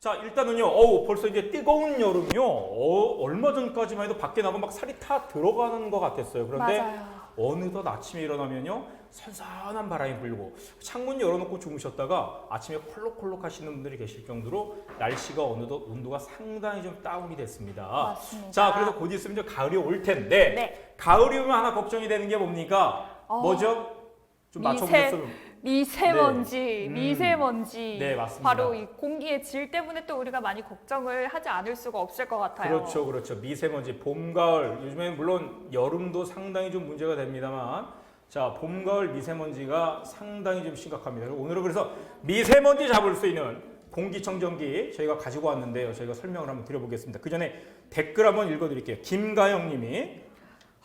자 일단은요 어우 벌써 이제 뜨거운 여름이요. 어, 얼마 전까지만 해도 밖에 나가면 막 살이 타 들어가는 것 같았어요. 그런데 맞아요. 어느덧 아침에 일어나면요 선선한 바람이 불고 창문 열어놓고 주무셨다가 아침에 콜록콜록 하시는 분들이 계실 정도로 날씨가 어느덧 온도가 상당히 좀 다운이 됐습니다. 맞습니다. 자 그래서 곧 있으면 이제 가을이 올 텐데 네. 가을이 오면 하나 걱정이 되는 게 뭡니까? 어, 뭐죠? 좀 미세- 맞춰보셨어요 미세먼지, 네. 음. 미세먼지. 네, 맞습니다. 바로 이 공기의 질 때문에 또 우리가 많이 걱정을 하지 않을 수가 없을 것 같아요. 그렇죠, 그렇죠. 미세먼지, 봄, 가을. 요즘에는 물론 여름도 상당히 좀 문제가 됩니다만, 자, 봄, 가을 미세먼지가 상당히 좀 심각합니다. 오늘은 그래서 미세먼지 잡을 수 있는 공기청정기 저희가 가지고 왔는데요. 저희가 설명을 한번 드려보겠습니다. 그 전에 댓글 한번 읽어드릴게요. 김가영님이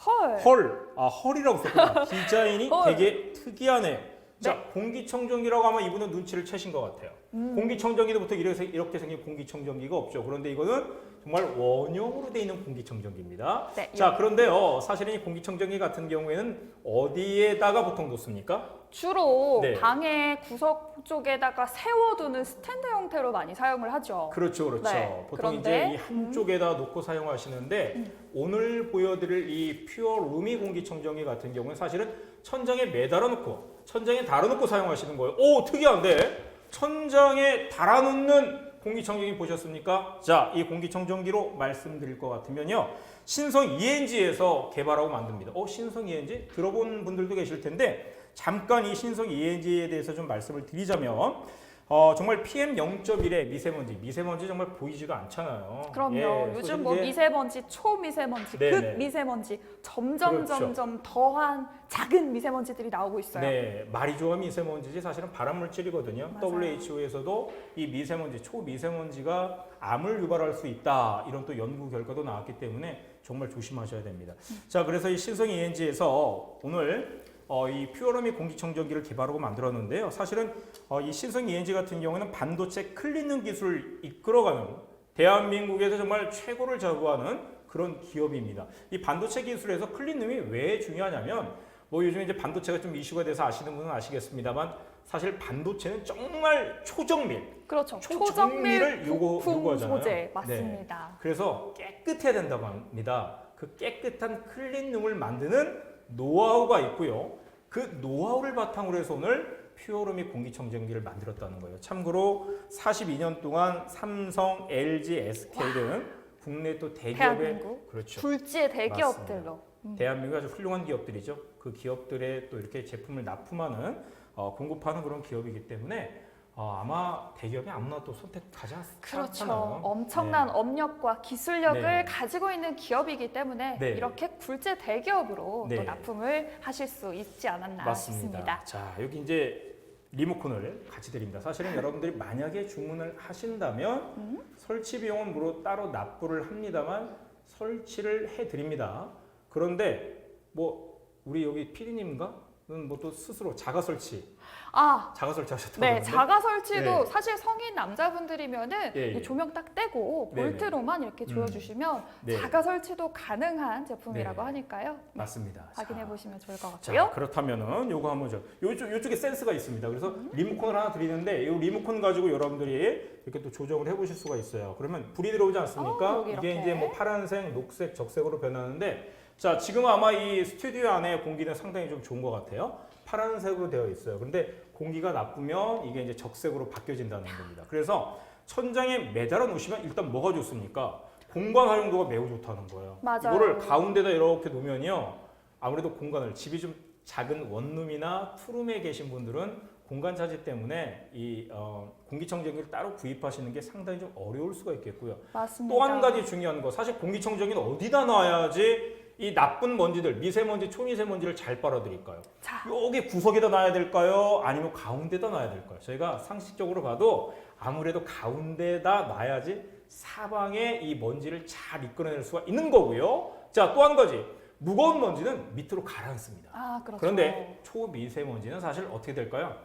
헐. 헐, 아 헐이라고 썼구나. 디자인이 헐. 되게 특이하네. 자, 공기청정기라고 하면 이분은 눈치를 채신 것 같아요. 음. 공기청정기도 보통 이렇게, 이렇게 생긴 공기청정기가 없죠. 그런데 이거는 정말 원형으로 돼 있는 공기청정기입니다. 네, 자, 그런데요, 사실은 이 공기청정기 같은 경우에는 어디에다가 보통 놓습니까? 주로 네. 방의 구석 쪽에다가 세워두는 스탠드 형태로 많이 사용을 하죠. 그렇죠, 그렇죠. 네, 보통 그런데, 이제 이 한쪽에다 놓고 사용하시는데 오늘 보여드릴 이 퓨어 루미 공기청정기 같은 경우는 사실은 천장에 매달아 놓고 천장에 달아놓고 사용하시는 거예요. 오, 특이한데 천장에 달아놓는 공기청정기 보셨습니까? 자, 이 공기청정기로 말씀드릴 것 같으면요. 신성 ENG에서 개발하고 만듭니다. 어, 신성 ENG? 들어본 분들도 계실 텐데 잠깐 이 신성 ENG에 대해서 좀 말씀을 드리자면 어, 정말 PM 0.1의 미세먼지, 미세먼지 정말 보이지가 않잖아요. 그럼요. 예, 요즘 뭐 미세먼지, 초미세먼지, 네네. 극미세먼지 점점 그렇죠. 점점 더한 작은 미세먼지들이 나오고 있어요. 네, 말이 좋아 미세먼지지 사실은 발암 물질이거든요. 맞아요. WHO에서도 이 미세먼지, 초미세먼지가 암을 유발할 수 있다 이런 또 연구 결과도 나왔기 때문에 정말 조심하셔야 됩니다. 자, 그래서 이 신성 ENG에서 오늘 어, 이 퓨어러미 공기청정기를 개발하고 만들었는데요. 사실은 어, 이 신성 ENG 같은 경우는 반도체 클리닝 기술을 이끌어가는 대한민국에서 정말 최고를 자부하는 그런 기업입니다. 이 반도체 기술에서 클린룸이 왜 중요하냐면 뭐 요즘 이제 반도체가 좀 이슈가 돼서 아시는 분은 아시겠습니다만 사실 반도체는 정말 초정밀, 그렇죠. 초정밀을 초정밀 요구- 요구하잖아요. 소재 네. 맞습니다. 그래서 깨끗해야 된다고 합니다. 그 깨끗한 클린룸을 만드는 노하우가 있고요. 그 노하우를 바탕으로 해서 오늘 퓨어룸이 공기청정기를 만들었다는 거예요. 참고로 42년 동안 삼성, LG, SK 등 국내 또 대기업의 대한민국 그렇죠. 굴지의 대기업들로. 음. 대한민국 아주 훌륭한 기업들이죠. 그 기업들의 또 이렇게 제품을 납품하는 어, 공급하는 그런 기업이기 때문에 어, 아마 대기업이 아무나 또 선택하지 않- 그렇죠. 않잖아요. 엄청난 네. 업력과 기술력을 네. 가지고 있는 기업이기 때문에 네. 이렇게 굴제 대기업으로 네. 또 납품을 하실 수 있지 않았나 맞습니다. 싶습니다. 자, 여기 이제 리모컨을 같이 드립니다. 사실은 여러분들이 만약에 주문을 하신다면 음? 설치 비용은 물론 따로 납부를 합니다만 설치를 해 드립니다. 그런데 뭐 우리 여기 PD님과 는 뭐 또 스스로 자가 설치, 아, 자가 설치하셨다고 네, 그러는데 자가 설치도 네. 사실 성인 남자분들이면은 예, 예. 이 조명 딱 떼고 네네. 볼트로만 이렇게 음. 조여주시면 네. 자가 설치도 가능한 제품이라고 네. 하니까요. 네, 맞습니다. 확인해 자, 보시면 좋을 것 자, 같고요. 그렇다면은 요거 한번 저 요쪽 요쪽에 센스가 있습니다. 그래서 음. 리모컨을 하나 드리는데 이 리모컨 가지고 여러분들이 이렇게 또 조정을 해 보실 수가 있어요. 그러면 불이 들어오지 않습니까? 어, 여기 이게 이렇게. 이제 뭐 파란색, 녹색, 적색으로 변하는데 자, 지금 아마 이 스튜디오 안에 공기는 상당히 좀 좋은 것 같아요. 파란색으로 되어 있어요. 그런데 공기가 나쁘면 이게 이제 적색으로 바뀌어진다는 겁니다. 그래서 천장에 매달아 놓으시면 일단 뭐가 좋습니까? 공간 활용도가 매우 좋다는 거예요. 맞아요. 이거를 가운데다 이렇게 놓으면요. 아무래도 공간을 집이 좀 작은 원룸이나 투룸에 계신 분들은 공간 차지 때문에 이 어, 공기청정기를 따로 구입하시는 게 상당히 좀 어려울 수가 있겠고요. 맞습니다. 또 한 가지 중요한 거 사실 공기청정기는 어디다 놔야지 이 나쁜 먼지들 미세먼지 초미세먼지를 잘 빨아들일까요? 자, 여기 구석에다 놔야 될까요? 아니면 가운데다 놔야 될까요? 저희가 상식적으로 봐도 아무래도 가운데다 놔야지 사방에 이 먼지를 잘 이끌어낼 수가 있는 거고요. 자, 또 한 가지. 무거운 먼지는 밑으로 가라앉습니다. 아 그렇죠. 그런데 초미세먼지는 사실 어떻게 될까요?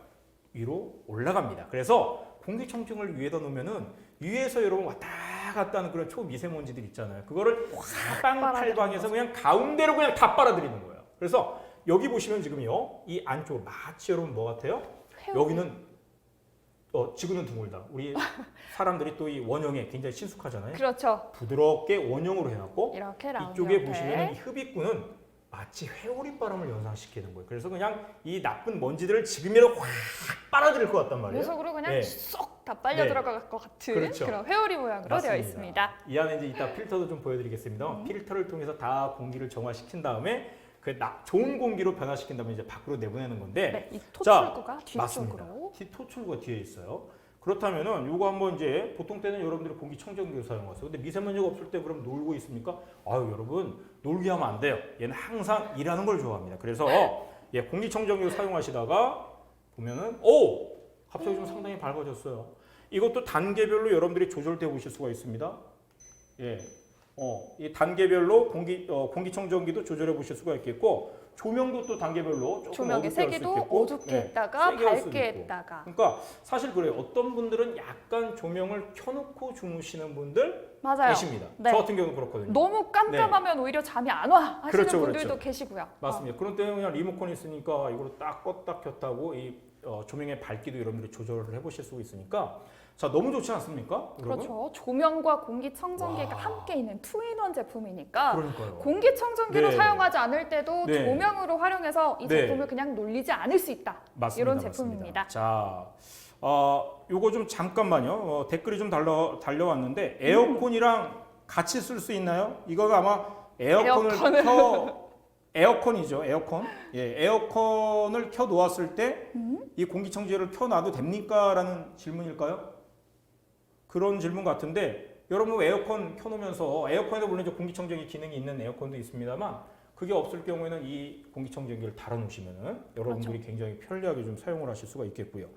위로 올라갑니다. 그래서 공기청정을 위에다 놓으면은 위에서 여러분 왔다 갔다 하는 그런 초미세먼지들 있잖아요. 그거를 사방팔방에서 그냥 가운데로 그냥 다 빨아들이는 거예요. 그래서 여기 보시면 지금요 이 안쪽 마치 여러분 뭐 같아요? 회오리. 여기는 어, 지구는 둥글다. 우리 사람들이 또 이 원형에 굉장히 친숙하잖아요. 그렇죠. 부드럽게 원형으로 해놨고 이렇게 이쪽에. 보시면 이 흡입구는 마치 회오리 바람을 연상시키는 거예요. 그래서 그냥 이 나쁜 먼지들을 지금이라도 확 빨아들일 것 같단 말이에요. 녀석으로 그냥 네. 쏙 다 빨려 네. 들어갈 것 같은 그렇죠. 그런 회오리 모양으로 되어 맞습니다. 있습니다. 이 안에 이제 이따 필터도 좀 보여드리겠습니다. 음. 필터를 통해서 다 공기를 정화시킨 다음에 그 나, 좋은 공기로 변화시킨 다음에 이제 밖으로 내보내는 건데 네, 이 자, 토출구가. 뒤쪽으로 티 토출구가 뒤에 있어요. 그렇다면은 요거 한번 이제 보통 때는 여러분들이 공기 청정기를 사용하세요. 근데 미세먼지가 없을 때 그럼 놀고 있습니까? 아유 여러분 놀게 하면 안 돼요. 얘는 항상 일하는 걸 좋아합니다. 그래서 예 공기 청정기를 사용하시다가 보면은 오 갑자기 좀 상당히 밝아졌어요. 이것도 단계별로 여러분들이 조절돼 보실 수가 있습니다. 예. 어, 이 단계별로 공기 어, 공기청정기도 조절해 보실 수가 있겠고 조명도 또 단계별로 조금 조명의 세기도 어둡게 예, 했다가 밝게. 했다가 그러니까 사실 그래요. 어떤 분들은 약간 조명을 켜놓고 주무시는 분들 맞아요. 계십니다. 네. 저 같은 경우는 그렇거든요. 너무 깜깜하면 오히려 잠이 안 와 하시는 그렇죠, 분들도 그렇죠. 계시고요. 맞습니다. 그런 때는 그냥 리모컨이 있으니까 이걸 딱 껐다 켰다고 이 어, 조명의 밝기도 여러분들이 조절을 해보실 수가 있으니까 자 너무 좋지 않습니까? 어, 여러분? 그렇죠. 조명과 공기청정기가 와. 함께 있는 투인원 제품이니까 그러니까요. 공기청정기로 네. 사용하지 않을 때도 네. 조명으로 활용해서 이 네. 제품을 그냥 놀리지 않을 수 있다. 맞습니다. 이런 맞습니다. 제품입니다. 자, 어, 요거 좀 잠깐만요. 어, 댓글이 좀 달려 달려왔는데 에어컨이랑 같이 쓸 수 있나요? 이거가 아마 에어컨을 에어컨을. 켜 에어컨이죠, 에어컨. 예, 에어컨을 켜 놓았을 때이 음? 공기청정기를 켜 놔도 됩니까?라는 질문일까요? 그런 질문 같은데 여러분 에어컨 켜 놓으면서 에어컨에도 물론 이제 공기청정기 기능이 있는 에어컨도 있습니다만 그게 없을 경우에는 이 공기청정기를 달아 놓으시면은 여러분들이 굉장히 편리하게 좀 사용을 하실 수가 있겠고요.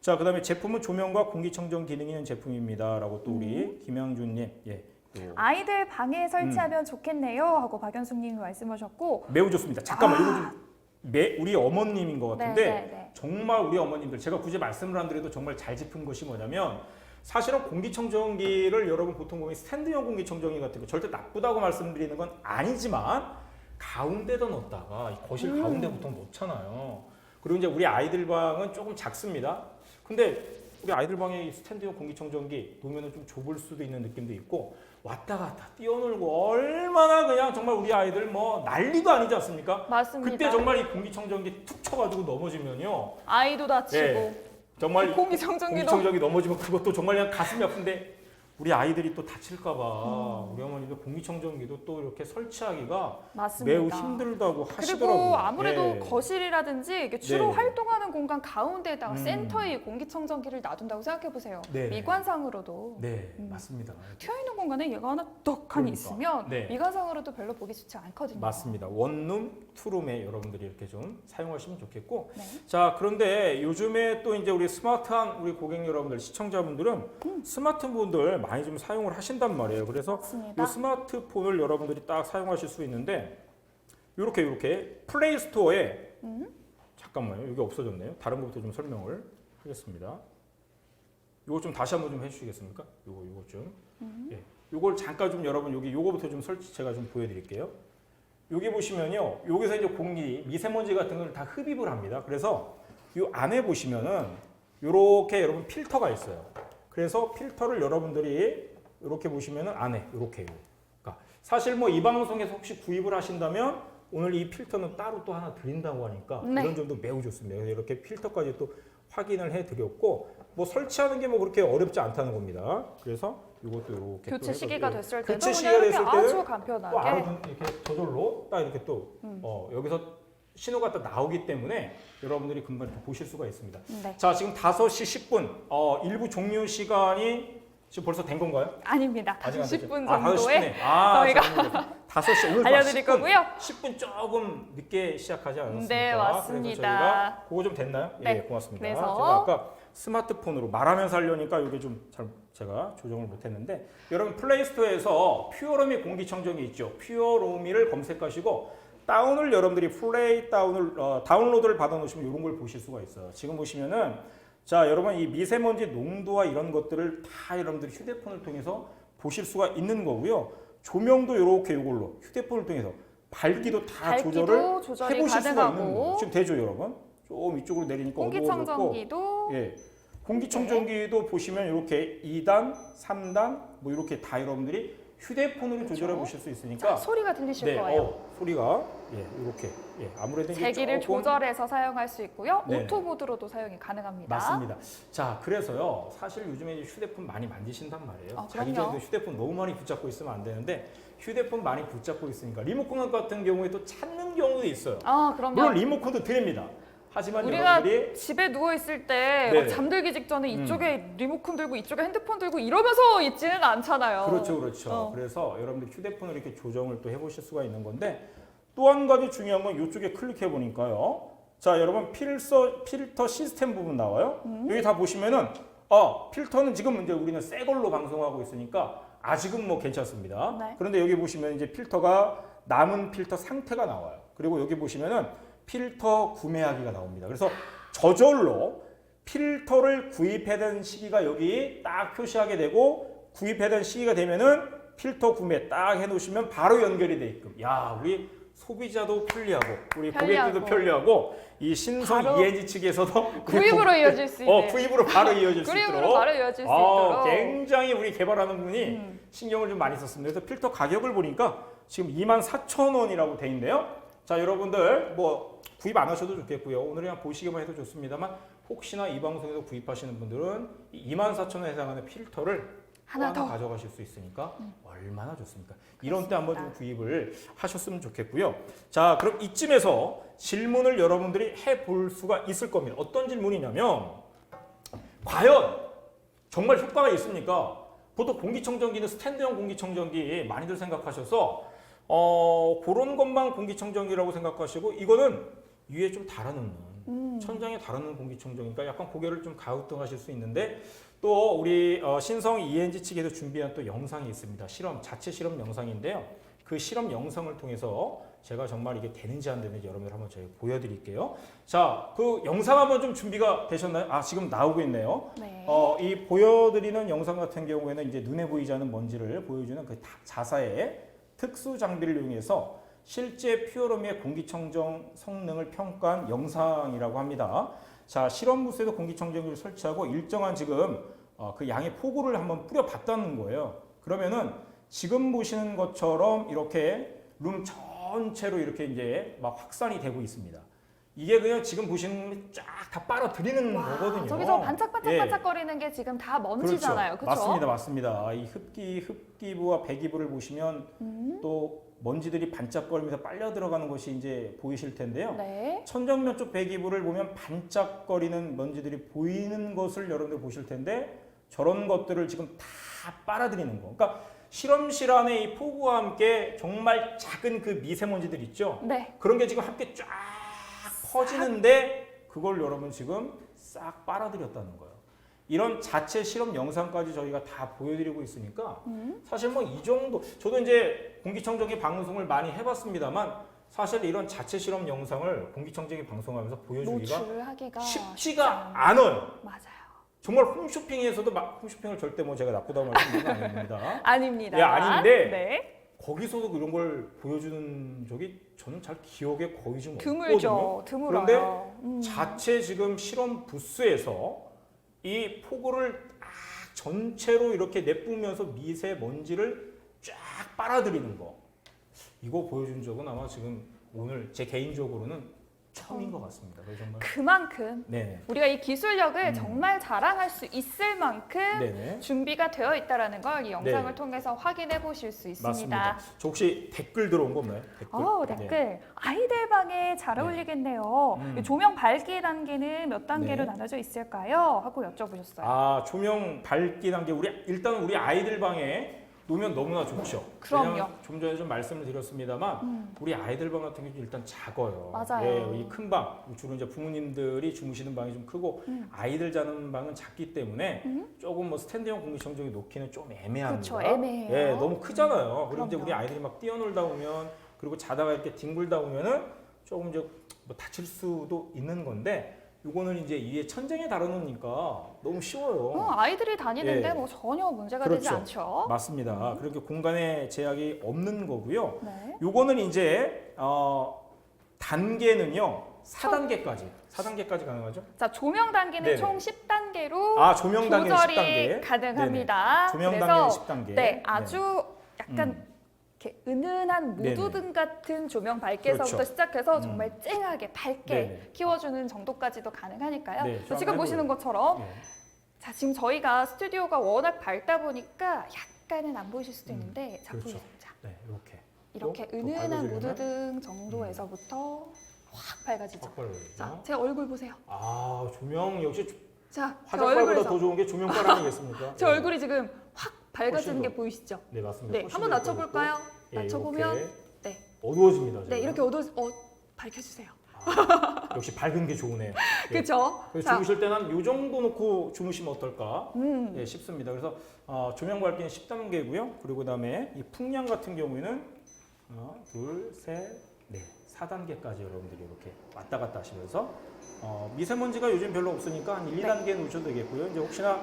자, 그다음에 제품은 조명과 공기청정 기능이 있는 제품입니다라고 또 우리 김양준 님 예, 또 아이들 방에 음. 설치하면 좋겠네요 하고 박연숙님이 말씀하셨고 매우 좋습니다. 잠깐만 아. 이거 좀 매, 우리 어머님인 것 같은데 네, 네, 네. 정말 우리 어머님들 제가 굳이 말씀을 안 드려도 정말 잘 짚은 것이 뭐냐면 사실은 공기청정기를 여러분 보통 보면 스탠드형 공기청정기 같은 거 절대 나쁘다고 말씀드리는 건 아니지만 가운데다 넣었다가 이 거실 음. 가운데 보통 놓잖아요. 그리고 이제 우리 아이들 방은 조금 작습니다. 근데 우리 아이들 방에 이 스탠드형 공기청정기 놓으면 좀 좁을 수도 있는 느낌도 있고 왔다 갔다 뛰어놀고 얼마나 그냥 정말 우리 아이들 뭐 난리도 아니지 않습니까? 맞습니다. 그때 정말 이 공기청정기 툭 쳐가지고 넘어지면요. 아이도 다치고 예. 정말 공기청정기도 공기청정기 넘어지면 그것도 정말 그냥 가슴이 아픈데 우리 아이들이 또 다칠까봐 음. 우리 어머니도 공기청정기도 또 이렇게 설치하기가 맞습니다. 매우 힘들다고 하시더라고요. 그리고 아무래도 예. 거실이라든지 이게 주로 네. 활동하는 공간 가운데에다가 음. 센터에 이 공기청정기를 놔둔다고 생각해 보세요. 네. 미관상으로도 네, 음. 맞습니다. 튀어 있는 공간에 얘가 하나 떡하니 그러니까. 있으면 네. 미관상으로도 별로 보기 좋지 않거든요. 맞습니다. 원룸, 투룸에 여러분들이 이렇게 좀 사용하시면 좋겠고 네. 자 그런데 요즘에 또 이제 우리 스마트한 우리 고객 여러분들 시청자분들은 음. 스마트폰들 많이 좀 사용을 하신단 말이에요. 그래서 맞습니다. 이 스마트폰을 여러분들이 딱 사용하실 수 있는데 이렇게 이렇게 플레이 스토어에 음. 잠깐만요. 여기 없어졌네요. 다른 것부터 좀 설명을 하겠습니다. 이거 좀 다시 한번 좀 해주시겠습니까? 요거 요거 좀. 음. 예. 요걸 잠깐 좀 여러분 여기 요거부터 좀 설치 제가 좀 보여드릴게요. 여기 보시면요. 여기서 이제 공기 미세먼지 같은 걸 다 흡입을 합니다. 그래서 이 안에 보시면은 요렇게 여러분 필터가 있어요. 그래서 필터를 여러분들이 이렇게 보시면은 안에 이렇게요. 그러니까 사실 뭐 이 방송에서 혹시 구입을 하신다면 오늘 이 필터는 따로 또 하나 드린다고 하니까 네. 이런 점도 매우 좋습니다. 이렇게 필터까지 또 확인을 해드렸고 뭐 설치하는 게 뭐 그렇게 어렵지 않다는 겁니다. 그래서 이것도 이렇게 교체 시기가 됐을 때도 교체 시기가 이렇게 됐을 아주 또 간편하게 알아둔 이렇게 저절로 딱 이렇게 또 음. 어, 여기서 신호가 또 나오기 때문에 여러분들이 금방 이렇게 보실 수가 있습니다. 네. 자 지금 5시 10분 어, 일부 종료 시간이 지금 벌써 된 건가요? 아닙니다. 아직 안 됐죠? 10분 아, 5시 정도에 10분에. 아, 저희가 5시 오늘 알려드릴 10분, 거고요. 10분 조금 늦게 시작하지 않았습니까? 네, 맞습니다. 그래서 저희가 그거 좀 됐나요? 네, 예, 고맙습니다. 그래서 제가 아까 스마트폰으로 말하면서 하려니까 이게 좀 잘 제가 조정을 못했는데 여러분 플레이스토어에서 퓨어로미 공기청정기 있죠. 퓨어로미를 검색하시고 다운을 여러분들이 플레이 다운을 어, 다운로드를 받아놓으시면 이런 걸 보실 수가 있어요. 지금 보시면은 자 여러분 이 미세먼지 농도와 이런 것들을 다 여러분들이 휴대폰을 통해서 보실 수가 있는 거고요. 조명도 이렇게 이걸로 휴대폰을 통해서 밝기도 다 조절을 밝기도 조절이 해보실 수가 있는 거예요. 지금 되죠, 여러분? 좀 이쪽으로 내리니까 어두워졌고, 공기청정기도 예, 공기청정기도 보시면 이렇게 2단, 3단 뭐 이렇게 다 여러분들이 휴대폰으로 그렇죠. 조절해 보실 수 있으니까 자, 소리가 들리실 네, 거예요. 어, 소리가 예, 이렇게 예, 아무래도 제기를 조절해서 사용할 수 있고요. 네. 오토 모드로도 사용이 가능합니다. 맞습니다. 자, 그래서요. 사실 요즘에 이제 휴대폰 많이 만지신단 말이에요. 아, 자기. 전에도 휴대폰 너무 많이 붙잡고 있으면 안 되는데 휴대폰 많이 붙잡고 있으니까 리모컨 같은 경우에 또 찾는 경우도 있어요. 아, 물론 그럼요. 리모컨도 드립니다. 하지만 우리가 여러분들이 집에 누워 있을 때 네네. 막 잠들기 직전에 음. 이쪽에 리모컨 들고 이쪽에 핸드폰 들고 이러면서 있지는 않잖아요. 그렇죠, 그렇죠. 어. 그래서 여러분들 휴대폰을 이렇게 조정을 또 해보실 수가 있는 건데 또 한 가지 중요한 건 이쪽에 클릭해 보니까요. 자, 여러분 필서 필터 시스템 부분 나와요. 음. 여기 다 보시면은 어 필터는 지금 이제 우리는 새 걸로 방송하고 있으니까 아직은 뭐 괜찮습니다. 네. 그런데 여기 보시면 이제 필터가 남은 필터 상태가 나와요. 그리고 여기 보시면은 필터 구매하기가 나옵니다. 그래서 저절로 필터를 구입하던 시기가 여기 딱 표시하게 되고 구입하던 시기가 되면은 필터 구매 딱 해놓으시면 바로 연결이 돼 있끔. 야 우리 소비자도 편리하고 우리 고객들도 편리하고. 편리하고 이 신성 바로 ENG 측에서도 구입으로 고- 이어질 수 있는. 어 구입으로 바로 이어질 수 있도록 바로 이어질 수 아, 있도록. 굉장히 우리 개발하는 분이 음. 신경을 좀 많이 썼습니다. 그래서 필터 가격을 보니까 지금 24,000원이라고 돼 있는데요. 자, 여러분들 뭐 구입 안 하셔도 좋겠고요. 오늘 그냥 보시기만 해도 좋습니다만 혹시나 이 방송에서 구입하시는 분들은 24,000원에 해당하는 필터를 하나 또 더. 가져가실 수 있으니까 얼마나 좋습니까? 이런 때 한번 좀 구입을 하셨으면 좋겠고요. 자, 그럼 이쯤에서 질문을 여러분들이 해볼 수가 있을 겁니다. 어떤 질문이냐면 과연 정말 효과가 있습니까? 보통 공기청정기는 스탠드형 공기청정기 많이들 생각하셔서 어, 그런 것만 공기청정기라고 생각하시고 이거는 위에 좀 달아놓는 음. 천장에 달아놓는 공기청정기니까 약간 고개를 좀 가우뚱하실 수 있는데 또 우리 어, 신성 ENG 측에서 준비한 또 영상이 있습니다. 실험 자체 실험 영상인데요. 그 실험 영상을 통해서 제가 정말 이게 되는지 안 되는지 여러분들 한번 저희 보여드릴게요. 자, 그 영상 한번 좀 준비가 되셨나요? 아 지금 나오고 있네요. 네. 어, 이 보여드리는 영상 같은 경우에는 이제 눈에 보이지 않는 먼지를 보여주는 그 다- 자사의 특수 장비를 이용해서 실제 퓨어럼의 공기청정 성능을 평가한 영상이라고 합니다. 자, 실험 부스에도 공기청정기를 설치하고 일정한 지금 어, 그 양의 폭우를 한번 뿌려봤다는 거예요. 그러면은 지금 보시는 것처럼 이렇게 룸 전체로 이렇게 이제 막 확산이 되고 있습니다. 이게 그냥 지금 보시는 쫙 다 빨아들이는 와, 거거든요. 저기서 예. 반짝반짝반짝거리는 게 지금 다 먼지잖아요. 그렇죠? 맞습니다, 맞습니다. 이 흡기, 흡기부와 배기부를 보시면 음. 또 먼지들이 반짝거리면서 빨려 들어가는 것이 이제 보이실 텐데요. 네. 천정면 쪽 배기부를 보면 반짝거리는 먼지들이 보이는 것을 여러분들 보실 텐데 저런 것들을 지금 다 빨아들이는 거. 그러니까 실험실 안에 이 폭우와 함께 정말 작은 그 미세먼지들 있죠. 네. 그런 게 지금 함께 쫙 퍼지는데 그걸 여러분 지금 싹 빨아들였다는 거예요. 이런 자체 실험 영상까지 저희가 다 보여드리고 있으니까 음. 사실 뭐 이 정도 저도 이제 공기청정기 방송을 많이 해봤습니다만 사실 이런 자체 실험 영상을 공기청정기 방송하면서 보여주기가 쉽지가 않아요. 않아요. 맞아요. 정말 홈쇼핑에서도 막 홈쇼핑을 절대 뭐 제가 나쁘다고 말씀드리는 건 아닙니다. 아닙니다. 예, 아닌데 네. 거기서도 그런 걸 보여주는 적이 저는 잘 기억에 거의 좀 없거든요. 드물죠. 드물어요. 그런데 음. 자체 지금 실험 부스에서 이 폭우를 딱 전체로 이렇게 내뿜으면서 미세먼지를 쫙 빨아들이는 거. 이거 보여준 적은 아마 지금 오늘 제 개인적으로는 처음인 것 같습니다. 그래서 정말 그만큼 네, 우리가 이 기술력을 음. 정말 자랑할 수 있을 만큼 네네 준비가 되어 있다라는 걸 이 영상을 네. 통해서 확인해 보실 수 있습니다. 맞습니다. 저 혹시 댓글 들어온 거 없나요? 댓글. 어, 네. 댓글. 아이들 방에 잘 네. 어울리겠네요. 음. 이 조명 밝기 단계는 몇 단계로 네. 나눠져 있을까요? 하고 여쭤보셨어요. 아 조명 밝기 단계 우리 일단 우리 아이들 방에 놓으면 너무나 좋죠. 그럼요. 왜냐면 좀 전에 좀 말씀을 드렸습니다만 음. 우리 아이들 방 같은 경우 일단 작아요. 맞아요. 이큰 방, 주로 이제 부모님들이 주무시는 방이 좀 크고 음. 아이들 자는 방은 작기 때문에 음. 조금 뭐 스탠드형 공기청정기 놓기는 좀 애매합니다. 그렇죠, 애매해요. 예, 너무 크잖아요. 그리고 이제. 우리 아이들이 막 뛰어놀다 보면 그리고 자다가 이렇게 뒹굴다 보면은 조금 이제 뭐 다칠 수도 있는 건데 요거는 이제 위에 천장에 달아놓으니까 너무 쉬워요. 어, 아이들이 다니는데 예. 뭐 전혀 문제가 그렇죠. 되지 않죠. 맞습니다. 그렇게 공간에 제약이 없는 거고요. 네. 요거는 이제 어, 단계는요. 4단계까지. 4단계까지 가능하죠? 자, 조명 단계는 네네. 총 10단계로 아, 조명 단계는 조절이 10단계. 가능합니다. 조명 그래서 단계는 10단계. 네, 아주 약간 음. 이렇게 은은한. 무드등 같은 조명 밝게서부터 그렇죠. 시작해서 음. 정말 쨍하게 밝게 네네. 키워주는 정도까지도 가능하니까요. 네, 지금 보시는. 것처럼 네. 자 지금 저희가 스튜디오가 워낙 밝다 보니까 약간은 안 보이실 수도 음, 있는데 자 그렇죠. 자 네, 이렇게 이렇게 또 은은한 밝아지려면? 무드등 정도에서부터 확 밝아지죠. 확 벌어지죠. 자 제 얼굴 보세요. 아, 조명 역시 자제 화장빨보다 더 좋은 게 조명빨 아니겠습니까? 제 네. 얼굴이 지금 확 밝아지는 게 더. 보이시죠? 네, 맞습니다. 네, 훨씬 한번 더 낮춰볼까요? 예, 낮춰보면 이렇게 네. 어두워집니다. 네 저희가. 이렇게 어두 어 밝혀주세요. 아, 역시 밝은 게 좋으네요. 예. 그렇죠? 그래서 자, 주무실 때는 이 정도 놓고 주무시면 어떨까 음, 예, 싶습니다. 그래서 어, 조명 밝기는 10단계고요. 그리고 그다음에 이 풍량 같은 경우에는 하나, 둘, 셋, 네, 4단계까지 여러분들이 이렇게 왔다 갔다 하시면서 어, 미세먼지가 요즘 별로 없으니까 한 1, 네. 2단계 놓으셔도 되겠고요. 이제 혹시나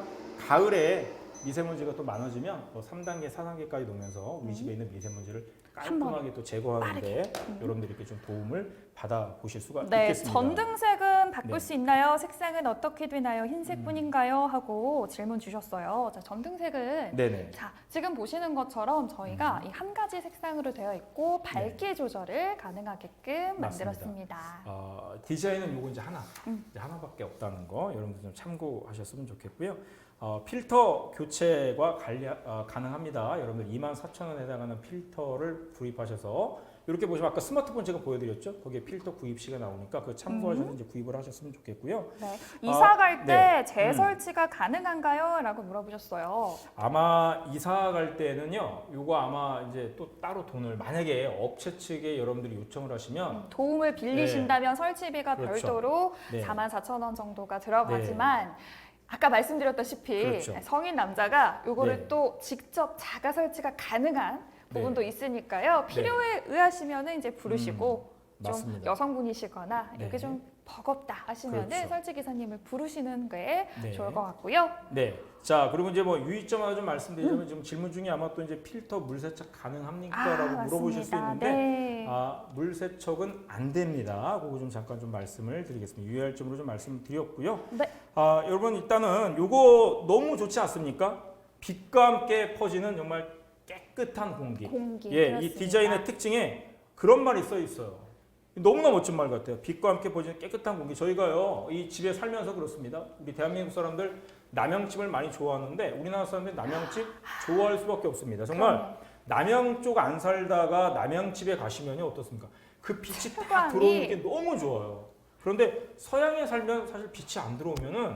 가을에 미세먼지가 또 많아지면 뭐 3단계, 4단계까지 놓으면서 우리 음. 집에 있는 미세먼지를. 깔끔하게 또 제거하는데. 음. 여러분들이 이렇게 좀 도움을 받아 보실 수가 네, 있겠습니다. 전등색은 바꿀 네. 수 있나요? 색상은 어떻게 되나요? 흰색뿐인가요? 하고 질문 주셨어요. 자, 전등색은 네네. 자, 지금 보시는 것처럼 저희가 음. 이한 가지 색상으로 되어 있고 밝기 조절을 가능하게끔 만들었습니다. 어, 디자인은 요거 이제 하나, 음. 이제 하나밖에 없다는 거 여러분들 좀 참고하셨으면 좋겠고요. 어, 필터 교체가 관리, 어, 가능합니다. 여러분들 24,000원에 해당하는 필터를 구입하셔서 이렇게 보시면 아까 스마트폰 제가 보여드렸죠? 거기에 필터 구입 시가 나오니까 그거 참고하셔서 음. 이제 구입을 하셨으면 좋겠고요. 네, 이사 갈때 네. 음. 재설치가 가능한가요? 라고 물어보셨어요. 아마 이사 갈 때는요, 요거 아마 이제 또 따로 돈을 만약에 업체 측에 여러분들이 요청을 하시면 도움을 빌리신다면 설치비가 네. 그렇죠. 별도로 네. 44,000원 정도가 들어가지만 아까 말씀드렸다시피 그렇죠. 성인 남자가 요거를 네. 또 직접 자가 설치가 가능한 부분도 네. 있으니까요. 필요에 의하시면은 이제 부르시고 좀 맞습니다. 여성분이시거나 네. 이렇게 좀 버겁다 하시면은 그렇죠. 설치 기사님을 부르시는 게 네. 좋을 것 같고요. 네. 자, 그리고 이제 뭐 유의점 하나 좀 말씀드리자면 음. 지금 질문 중에 아마 또 이제 필터 물 세척 가능합니까?라고 물어보실 수 맞습니다. 있는데 네. 아, 물 세척은 안 됩니다. 그거 좀 잠깐 좀 말씀을 드리겠습니다. 유의할 점으로 좀 말씀드렸고요. 네. 아, 여러분 일단은 요거 너무 좋지 않습니까? 빛과 함께 퍼지는 정말 깨끗한 공기. 공기. 예, 이 그렇습니다. 디자인의 특징에 그런 말이 써 있어요. 너무나 멋진 말 같아요. 빛과 함께 퍼지는 깨끗한 공기. 저희가요, 이 집에 살면서 그렇습니다. 우리 대한민국 사람들 남양집을 많이 좋아하는데 우리나라 사람들이 남양집 좋아할 수밖에 없습니다. 정말. 남양 쪽 안 살다가 남양집에 가시면요 어떻습니까? 그 빛이 딱 들어오는 게 너무 좋아요. 그런데 서양에 살면 사실 빛이 안 들어오면은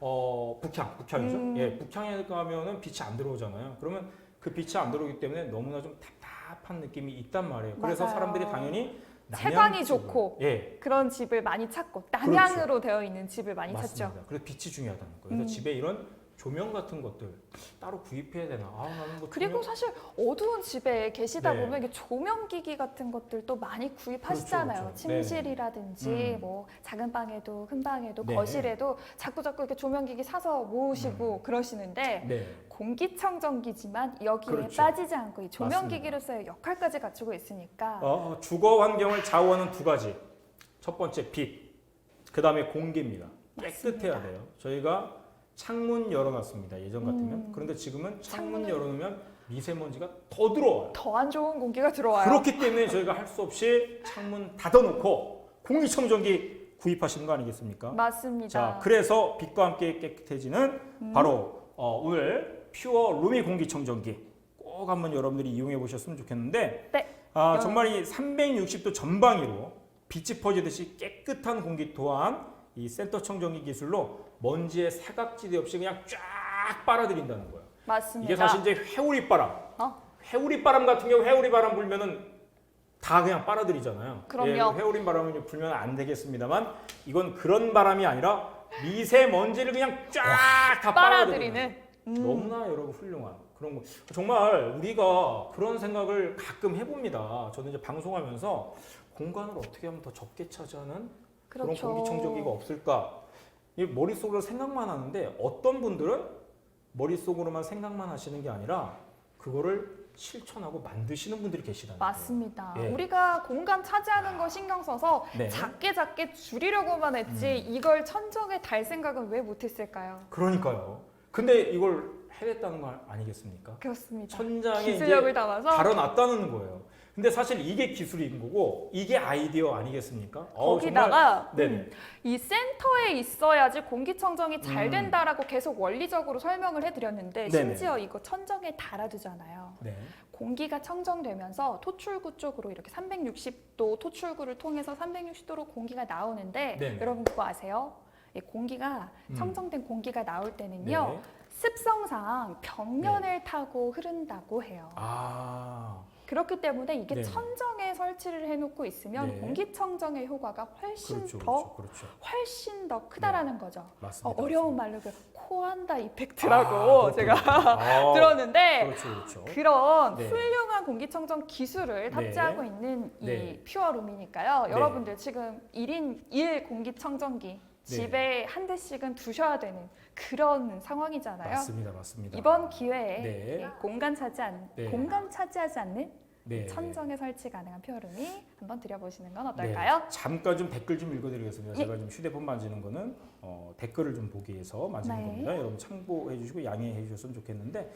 어 북향, 북향이죠. 음. 예, 북향에 가면은 빛이 안 들어오잖아요. 그러면 그 빛이 안 들어오기 때문에 너무나 좀 답답한 느낌이 있단 말이에요. 그래서 맞아요. 사람들이 당연히 채광이 좋고 예, 그런 집을 많이 찾고 남향으로 되어 있는 집을 많이 찾죠. 그렇죠. 맞습니다. 그래서 빛이 중요하다는 거예요. 그래서 음. 집에 이런 조명 같은 것들 따로 구입해야 되나? 아, 나는 뭐 그리고 조명- 사실 어두운 집에 계시다 네. 보면 이게 조명 기기 같은 것들도 많이 구입하시잖아요. 그렇죠, 그렇죠. 침실이라든지 음. 뭐 작은 방에도 큰 방에도 네. 거실에도 자꾸 자꾸 이렇게 조명 기기 사서 모으시고 그러시는데 네. 공기청정기지만 여기에 그렇죠. 빠지지 않고 이 조명 기기로서의 역할까지 갖추고 있으니까 어, 주거 환경을 좌우하는 두 가지. 첫 번째 빛, 그 다음에 공기입니다. 깨끗해야 맞습니다. 돼요. 저희가 창문 열어놨습니다. 예전 같으면. 음. 그런데 지금은 창문 창문을- 열어놓으면 미세먼지가 더 들어와요. 더 안 좋은 공기가 들어와요. 그렇기 때문에 저희가 할 수 없이 창문 닫아놓고 공기청정기 구입하시는 거 아니겠습니까? 맞습니다. 자, 그래서 빛과 함께 깨끗해지는 음. 바로 어, 오늘 퓨어 루미 공기청정기 꼭 한번 여러분들이 이용해 보셨으면 좋겠는데 네. 아, 여- 정말 이 360도 전방위로 빛이 퍼지듯이 깨끗한 공기 또한 이 센터 청정기 기술로 먼지의 사각지대 없이 그냥 쫙 빨아들인다는 거예요. 맞습니다. 이게 사실 이제 회오리 바람. 어? 회오리 바람 같은 경우 회오리 바람 불면은 다 그냥 빨아들이잖아요. 그럼요. 예, 회오리 이제 불면 안 되겠습니다만 이건 그런 바람이 아니라 미세먼지를 그냥 쫙다 빨아들이는 빨아들이는 음. 너무나 여러분 훌륭한 그런 거. 정말 우리가 그런 생각을 가끔 해봅니다. 저는 이제 방송하면서 공간을 어떻게 하면 더 적게 차지하는 그런 그렇죠. 공기청정기가 없을까? 이 머릿속으로 생각만 하는데 어떤 분들은 머릿속으로만 생각만 하시는 게 아니라 그거를 실천하고 만드시는 분들이 계시다는 맞습니다. 예. 우리가 공간 차지하는 거 신경 써서 네. 작게 작게 줄이려고만 했지 이걸 천정에 달 생각은 왜 못했을까요? 그러니까요. 근데 이걸 해냈다는 거 아니겠습니까? 그렇습니다. 천장에 기술력을 이제 담아서 달아놨다는 거예요. 근데 사실 이게 기술인 거고 이게 아이디어 아니겠습니까? 어, 거기다가 정말- 네네. 음, 이 센터에 있어야지 공기청정이 잘 음. 된다라고 계속 원리적으로 설명을 해드렸는데 네네. 심지어 이거 천정에 달아두잖아요. 네. 공기가 청정되면서 토출구 쪽으로 이렇게 360도 토출구를 통해서 360도로 공기가 나오는데 네네. 여러분 그거 아세요? 이 공기가 음. 청정된 공기가 나올 때는요 네. 습성상 벽면을 타고 흐른다고 해요. 아. 그렇기 때문에 이게 네. 천정에 설치를 해놓고 있으면 네. 공기청정의 효과가 훨씬 그렇죠. 더 그렇죠. 그렇죠. 훨씬 더 크다라는 거죠. 어, 맞습니다. 어 려운 맞습니다. 말로 그 코안다 아, 이펙트라고 그렇군요. 제가 아, 들었는데 그렇죠. 그렇죠. 그런 네. 훌륭한 공기청정 기술을 네. 탑재하고 있는 이 네. 퓨어룸이니까요. 네. 여러분들 지금 1인 1 공기청정기 네. 집에 한 대씩은 두셔야 되는 그런 상황이잖아요. 맞습니다. 맞습니다. 이번 기회에 네. 이 공간 차지 않 네. 공간 차지하지 않는 네. 천정에 설치 가능한 퓨어룸이 한번 들여보시는 건 어떨까요? 네, 잠깐 좀 댓글 좀 읽어드리겠습니다. 예. 제가 지금 휴대폰 만지는 거는 어, 댓글을 좀 보기 위해서 만지는 네. 겁니다. 여러분 참고해 주시고 양해해 주셨으면 좋겠는데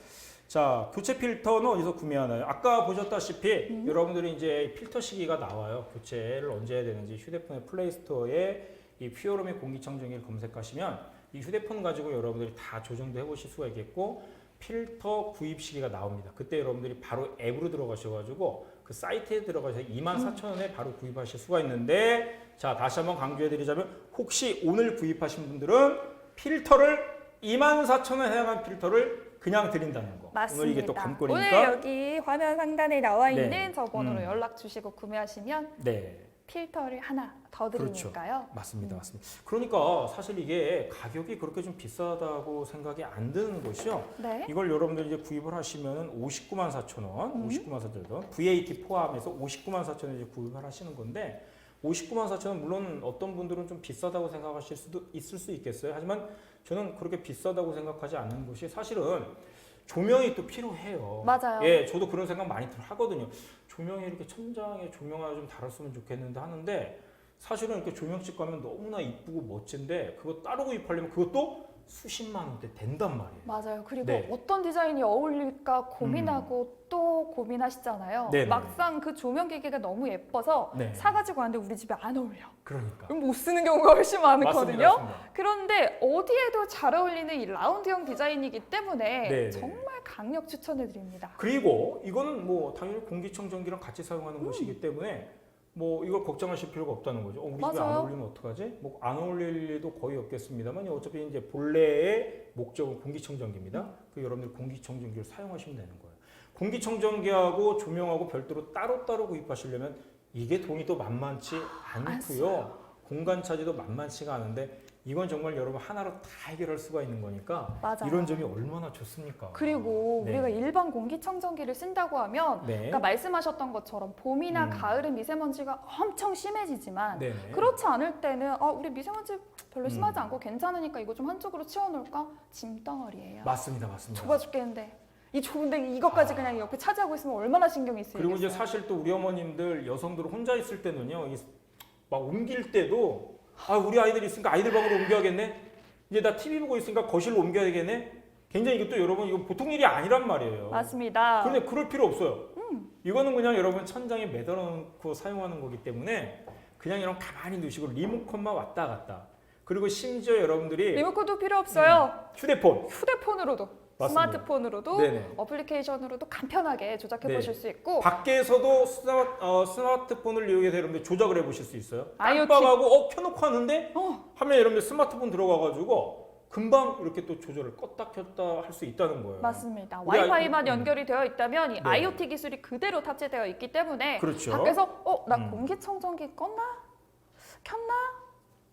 자 교체 필터는 어디서 구매하나요? 아까 보셨다시피 음. 여러분들이 이제 필터 시기가 나와요. 교체를 언제 해야 되는지 휴대폰의 플레이스토어에 이 퓨어룸의 공기청정기를 검색하시면 이 휴대폰 가지고 여러분들이 다 조정도 해보실 수가 있겠고 필터 구입 시기가 나옵니다. 그때 여러분들이 바로 앱으로 들어가셔가지고 그 사이트에 들어가서 24,000원에 바로 구입하실 수가 있는데 자 다시 한번 강조해드리자면 혹시 오늘 구입하신 분들은 필터를 24,000원 해당한 필터를 그냥 드린다는 거. 맞습니다. 오늘 이게 또 오늘 관건이니까. 여기 화면 상단에 나와 네. 있는 저 번호로 음. 연락 주시고 구매하시면 네. 필터를 하나 더 그렇죠. 드리니까요. 맞습니다, 음. 맞습니다. 그러니까 사실 이게 가격이 그렇게 좀 비싸다고 생각이 안 드는 것이요. 네. 이걸 여러분들 이제 구입을 하시면은 59만 4천 원, 음. 59만 4천 원, VAT 포함해서 59만 4천 원 이제 구입을 하시는 건데 59만 4천 원 물론 어떤 분들은 좀 비싸다고 생각하실 수도 있을 수 있겠어요. 하지만 저는 그렇게 비싸다고 생각하지 않는 것이 사실은 조명이 또 필요해요. 맞아요. 예, 저도 그런 생각 많이 들 하거든요. 조명이 이렇게 천장에 조명 하나 좀 달았으면 좋겠는데 하는데 사실은 이렇게 조명집 가면 너무나 이쁘고 멋진데 그거 따로 구입하려면 그것도 수십만 원대 된단 말이에요. 맞아요. 그리고 네. 어떤 디자인이 어울릴까 고민하고 또 고민하시잖아요. 네네. 막상 그 조명 기계가 너무 예뻐서 네. 사가지고 왔는데 우리 집에 안 어울려. 그러니까. 그럼 못 쓰는 경우가 훨씬 많거든요. 맞습니다. 그런데 어디에도 잘 어울리는 이 라운드형 디자인이기 때문에 네네. 정말 강력 추천해 드립니다. 그리고 이거는 뭐 당연히 공기청정기랑 같이 사용하는 음. 것이기 때문에 뭐 이걸 걱정하실 필요가 없다는 거죠. 어, 우리 집에 안 맞아요. 어울리면 어떡하지? 뭐 안 어울릴 일도 거의 없겠습니다만 어차피 이제 본래의 목적은 공기청정기입니다. 음. 그 여러분들 공기청정기를 사용하시면 되는 거예요. 공기청정기하고 조명하고 별도로 따로따로 구입하시려면 이게 돈이 또 만만치 않고요. 공간 차지도 만만치가 않은데 이건 정말 여러분 하나로 다 해결할 수가 있는 거니까 맞아요. 이런 점이 얼마나 좋습니까? 그리고 네. 우리가 일반 공기청정기를 쓴다고 하면 네. 아까 말씀하셨던 것처럼 봄이나 음. 가을은 미세먼지가 엄청 심해지지만 네네. 그렇지 않을 때는 아, 우리 미세먼지 별로 심하지 음. 않고 괜찮으니까 이거 좀 한쪽으로 치워놓을까? 짐덩어리예요. 맞습니다, 맞습니다. 좁아 죽겠는데 이 좁은데 이것까지 아. 그냥 옆에 차지하고 있으면 얼마나 신경이 쓰이겠어요. 그리고 이제 사실 또 우리 어머님들 여성들 혼자 있을 때는요, 이막 옮길 때도 아 우리 아이들 있으니까 아이들 방으로 옮겨야겠네. 이제 나 TV 보고 있으니까 거실로 옮겨야겠네. 굉장히 이것도 여러분 이거 보통 일이 아니란 말이에요. 맞습니다. 그런데 그럴 필요 없어요. 이거는 그냥 여러분 천장에 매달아 놓고 사용하는 거기 때문에 그냥 여러분 가만히 두시고 리모컨만 왔다 갔다. 그리고 심지어 여러분들이 리모컨도 필요 없어요. 휴대폰 휴대폰으로도 맞습니다. 스마트폰으로도 네네. 어플리케이션으로도 간편하게 조작해 네. 보실 수 있고 밖에서도 스마, 어, 스마트폰을 이용해서 여러분들 조작을 해보실 수 있어요. IoT. 깜빡하고 어 켜놓고 하는데 어, 하면 여러분들 스마트폰 들어가가지고 금방 이렇게 또 조절을 껐다 켰다 할 수 있다는 거예요. 맞습니다. 와이파이만 아이- 음. 연결이 되어 있다면 이 네. IoT 기술이 그대로 탑재되어 있기 때문에 그렇죠. 밖에서 어나 음. 공기청정기 껐나 켰나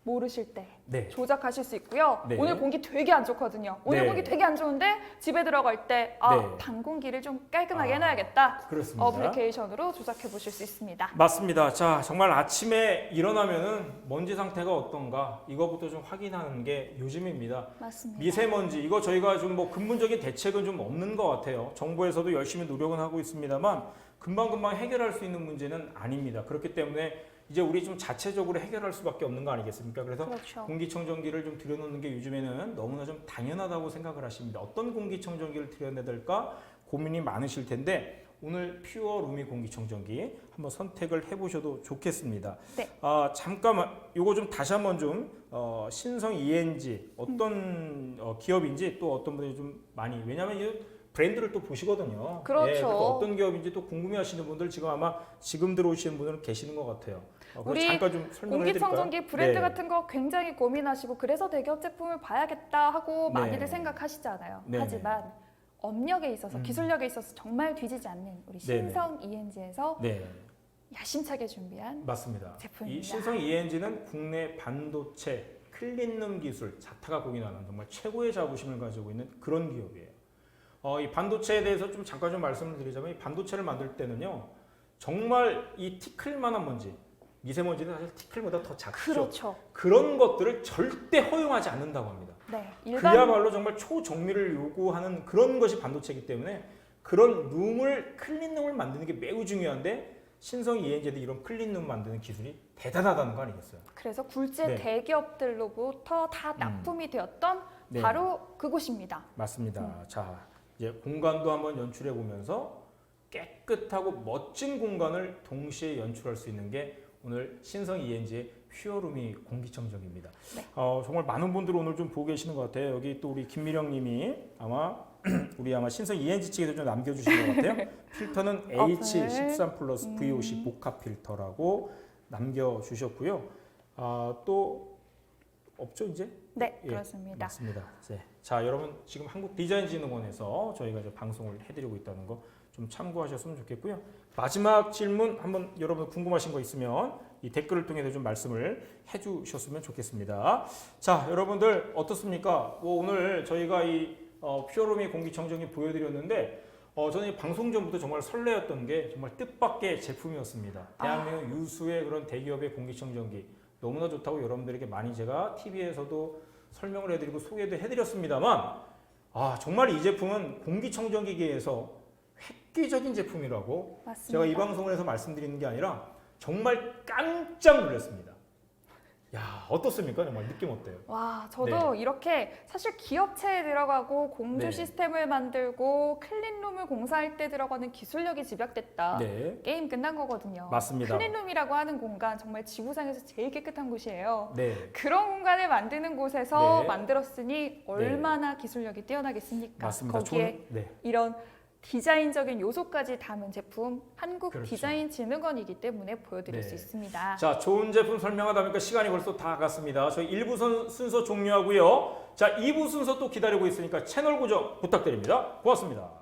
모르실 때 네. 조작하실 수 있고요. 네. 오늘 공기 되게 안 좋거든요. 오늘 네. 공기 되게 안 좋은데 집에 들어갈 때 아, 네. 방 공기를 좀 깔끔하게 아, 해놔야겠다. 그렇습니다. 어플리케이션으로 조작해 보실 수 있습니다. 맞습니다. 자, 정말 아침에 일어나면은 먼지 상태가 어떤가 이거부터 좀 확인하는 게 요즘입니다. 맞습니다. 미세먼지 이거 저희가 좀 뭐 근본적인 대책은 좀 없는 것 같아요. 정부에서도 열심히 노력은 하고 있습니다만 금방금방 해결할 수 있는 문제는 아닙니다. 그렇기 때문에 이제 우리 좀 자체적으로 해결할 수밖에 없는 거 아니겠습니까? 그래서 그렇죠. 공기청정기를 좀 들여놓는 게 요즘에는 너무나 좀 당연하다고 생각을 하십니다. 어떤 공기청정기를 들여내야 될까 고민이 많으실 텐데 오늘 퓨어 루미 공기청정기 한번 선택을 해보셔도 좋겠습니다. 네. 아 잠깐만 요거 좀 다시 한번 좀 어, 신성 ENG 어떤 어, 기업인지 또 어떤 분들이 좀 많이 왜냐하면 이 브랜드를 또 보시거든요. 그렇죠. 예, 어떤 기업인지 또 궁금해하시는 분들 지금 아마 지금 들어오시는 분들은 계시는 것 같아요. 어, 우리 잠깐 좀 설명을? 공기청정기 브랜드 네. 같은 거 굉장히 고민하시고 그래서 대기업 제품을 봐야겠다 하고 네. 많이들 생각하시잖아요. 네. 하지만 업력에 있어서 음. 기술력에 있어서 정말 뒤지지 않는 우리 네, 네. 신성 ENG에서 네. 야심차게 준비한 맞습니다. 제품입니다. 이 신성 ENG는 국내 반도체 클린룸 기술 자타가 공인하는 정말 최고의 자부심을 가지고 있는 그런 기업이에요. 어, 이 반도체에 대해서 좀 잠깐 좀 말씀을 드리자면 이 반도체를 만들 때는요 정말 이 티클만한 먼지 미세먼지는 사실 티클보다 더 작죠. 그렇죠. 그런 것들을 절대 허용하지 않는다고 합니다. 네. 일반 그야말로 정말 초정밀을 요구하는 그런 것이 반도체이기 때문에 그런 룸을 클린 룸을 만드는 게 매우 중요한데 신성 ENG도 이런 클린 룸 만드는 기술이 대단하다는 거 아니겠어요? 그래서 굴지 네. 대기업들로부터 다 납품이 되었던 네. 바로 그곳입니다. 맞습니다. 자, 이제 공간도 한번 연출해 보면서 깨끗하고 멋진 공간을 동시에 연출할 수 있는 게 오늘 신성 ENG의 퓨어룸이 공기청정기입니다. 네. 어, 정말 많은 분들 오늘 좀 보고 계시는 것 같아요. 여기 또 우리 김미령 님이 아마 우리 아마 신성 ENG 측에서 좀 남겨주신 것 같아요. 필터는 어플. H13 플러스 음. VOC 복합 필터라고 남겨주셨고요. 아, 또 없죠 이제? 네, 예, 그렇습니다. 맞습니다. 네. 자, 여러분 지금 한국 디자인진흥원에서 저희가 이제 방송을 해드리고 있다는 거 좀 참고하셨으면 좋겠고요. 마지막 질문 한번 여러분 궁금하신 거 있으면 이 댓글을 통해서 좀 말씀을 해주셨으면 좋겠습니다. 자, 여러분들 어떻습니까? 뭐 오늘 저희가 이 어, 퓨어룸이 공기청정기 보여드렸는데 어, 저는 이 방송 전부터 정말 설레었던 게 정말 뜻밖의 제품이었습니다. 대한민국 유수의 그런 대기업의 공기청정기 너무나 좋다고 여러분들에게 많이 제가 TV에서도 설명을 해드리고 소개도 해드렸습니다만 아 정말 이 제품은 공기청정기계에서 획기적인 제품이라고 맞습니다. 제가 이 방송을 해서 말씀드리는 게 아니라 정말 깜짝 놀랐습니다. 야 어떻습니까? 정말 느낌 어때요? 와, 저도 이렇게 사실 기업체에 들어가고 공조 네. 시스템을 만들고 클린룸을 공사할 때 들어가는 기술력이 집약됐다. 네 게임 끝난 거거든요. 맞습니다. 클린룸이라고 하는 공간 정말 지구상에서 제일 깨끗한 곳이에요. 네 그런 공간을 만드는 곳에서 네. 만들었으니 얼마나 기술력이 뛰어나겠습니까? 맞습니다. 거기에 네 이런 디자인적인 요소까지 담은 제품 한국 그렇죠. 디자인 진흥원이기 때문에 보여드릴 네. 수 있습니다. 자, 좋은 제품 설명하다 보니까 시간이 벌써 다 갔습니다. 저희 1부 선, 순서 종료하고요. 자, 2부 순서 또 기다리고 있으니까 채널 고정 부탁드립니다. 고맙습니다.